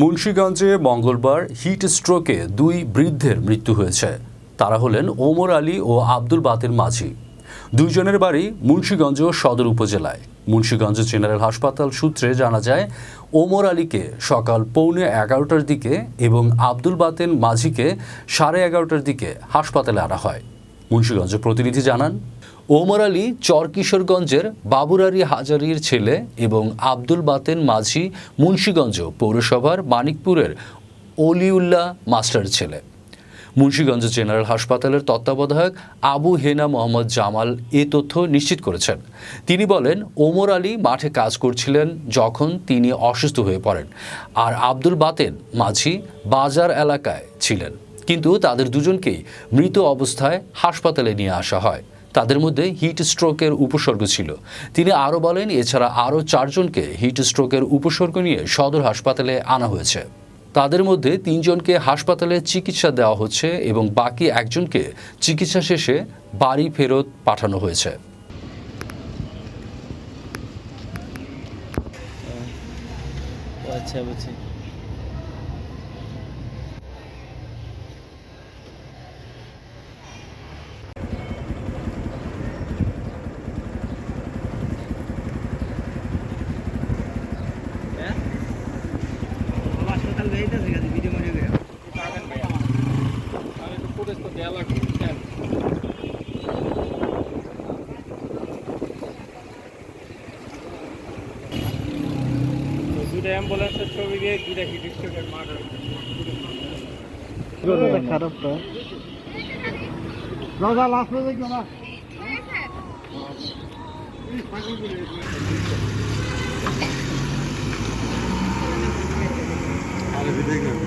মুন্সীগঞ্জে মঙ্গলবার হিট স্ট্রোকে দুই বৃদ্ধের মৃত্যু হয়েছে। তারা হলেন ওমর আলী ও আব্দুল বাতের মাঝি। দুইজনের বাড়ি মুন্সীগঞ্জ সদর উপজেলায়। মুন্সীগঞ্জ জেনারেল হাসপাতাল সূত্রে জানা যায়, ওমর আলীকে সকাল পৌনে এগারোটার দিকে এবং আব্দুল বাতেন মাঝিকে সাড়ে এগারোটার দিকে হাসপাতালে আনা হয়। মুন্সীগঞ্জ প্রতিনিধি জানান ওমর আলী চরকিশোরগঞ্জের বাবুরারি হাজারির ছেলে এবং আব্দুল বাতেন মাঝি মুন্সীগঞ্জ পৌরসভার মানিকপুরের অলিউল্লাহ মাস্টার ছেলে। মুন্সীগঞ্জ জেনারেল হাসপাতালের তত্ত্বাবধায়ক আবু হেনা মোহাম্মদ জামাল এ তথ্য নিশ্চিত করেছেন। তিনি বলেন, ওমর আলী মাঠে কাজ করছিলেন যখন তিনি অসুস্থ হয়ে পড়েন আর আব্দুল বাতেন মাঝি বাজার এলাকায় ছিলেন। কিন্তু তাদের দুজনকেই মৃত অবস্থায় হাসপাতালে নিয়ে আসা হয়। তাদের মধ্যে হিট স্ট্রোকের উপসর্গ ছিল। তিনি আরও বলেন, এছাড়া আরও চারজনকে হিট স্ট্রোকের উপসর্গ নিয়ে সদর হাসপাতালে আনা হয়েছে। তাদের মধ্যে তিনজনকে হাসপাতালে চিকিৎসা দেওয়া হচ্ছে এবং বাকি একজনকে চিকিৎসা শেষে বাড়ি ফেরত পাঠানো হয়েছে। আচ্ছা বুঝছি। বেরিয়েছে গেছে ভিডিও মনে করে। দুইটা অ্যাম্বুলেন্সের ছবি দিয়ে দুইটা হিট স্ট্রোকের মার্ডার খারাপ তো দাদা লাস্ট পর্যন্ত না 何?